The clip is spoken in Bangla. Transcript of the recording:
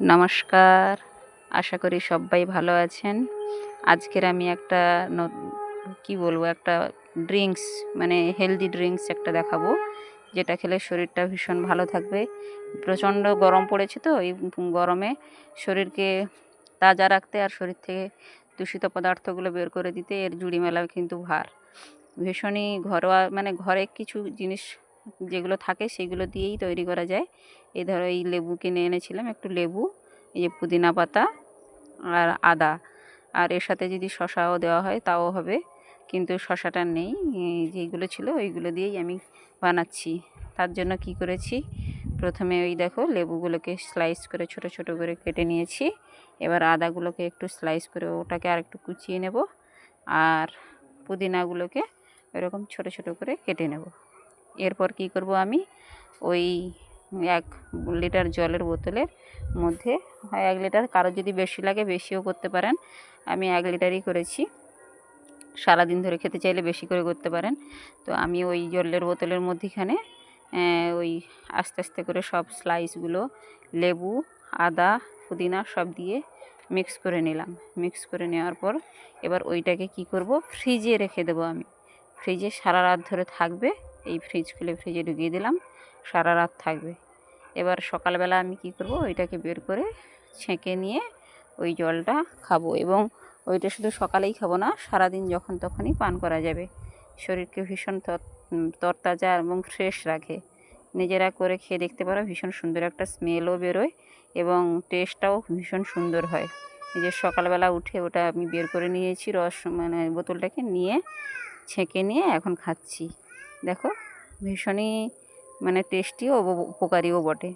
নমস্কার। আশা করি সবাই ভালো আছেন। আজকের আমি একটা কি বলব, একটা ড্রিঙ্কস মানে হেলদি ড্রিঙ্কস একটা দেখাবো, যেটা খেলে শরীরটা ভীষণ ভালো থাকবে। প্রচণ্ড গরম পড়েছে তো, এই গরমে শরীরকে তাজা রাখতে আর শরীর থেকে দূষিত পদার্থগুলো বের করে দিতে এর জুড়ি মেলা কিন্তু ভার। ভীষণই ঘরোয়া মানে ঘরে কিছু জিনিস যেগুলো থাকে সেগুলো দিয়েই তৈরি করা যায়। এই ধরো এই লেবু কিনে এনেছিলাম, একটু লেবু, এই যে পুদিনা পাতা আর আদা। আর এর সাথে যদি শশাও দেওয়া হয় তাও হবে, কিন্তু শশাটা নেই যেগুলো ছিল ওইগুলো দিয়েই আমি বানাচ্ছি। তার জন্য কি করেছি, প্রথমে ওই দেখো লেবুগুলোকে স্লাইস করে ছোট ছোট করে কেটে নিয়েছি। এবার আদাগুলোকে একটু স্লাইস করে ওটাকে আর একটু কুচিয়ে নেব, আর পুদিনাগুলোকে এরকম ছোট ছোট করে কেটে নেব। এরপর কি করব আমি? ওই এক লিটার জলের বোতলের মধ্যে, এক লিটার কারও যদি বেশি লাগে বেশিও করতে পারেন। আমি এক লিটারই করেছি। সারাদিন ধরে খেতে চাইলে বেশি করে করতে পারেন। তো আমি ওই জলের বোতলের মধ্যেখানে ওই আস্তে আস্তে করে সব স্লাইসগুলো, লেবু, আদা, পুদিনা সব দিয়ে মিক্স করে নিলাম। মিক্স করে নেওয়ার পর এবার ওইটাকে কি করব? ফ্রিজে রেখে দেবো আমি। ফ্রিজে সারা রাত ধরে থাকবে। এই ফ্রিজ খুলে ফ্রিজে ঢুকিয়ে দিলাম, সারা রাত থাকবে। এবার সকালবেলা আমি কি করব, ওইটাকে বের করে ছেঁকে নিয়ে ওই জলটা খাব এবং ওইটা শুধু সকালেই খাব না, সারাদিন যখন তখনই পান করা যাবে। শরীরকে ভীষণ তর- তরতাজা এবং ফ্রেশ রাখে। নিজেরা করে খেয়ে দেখতে পারো, ভীষণ সুন্দর একটা স্মেলও বেরোয় এবং টেস্টটাও ভীষণ সুন্দর হয়। যে সকালবেলা উঠে ওটা আমি বের করে নিয়েছি, রস মানে বোতলটাকে নিয়ে ছেঁকে নিয়ে এখন খাচ্ছি। দেখো ভীষণই মানে টেস্টিও উপকারীও বটে।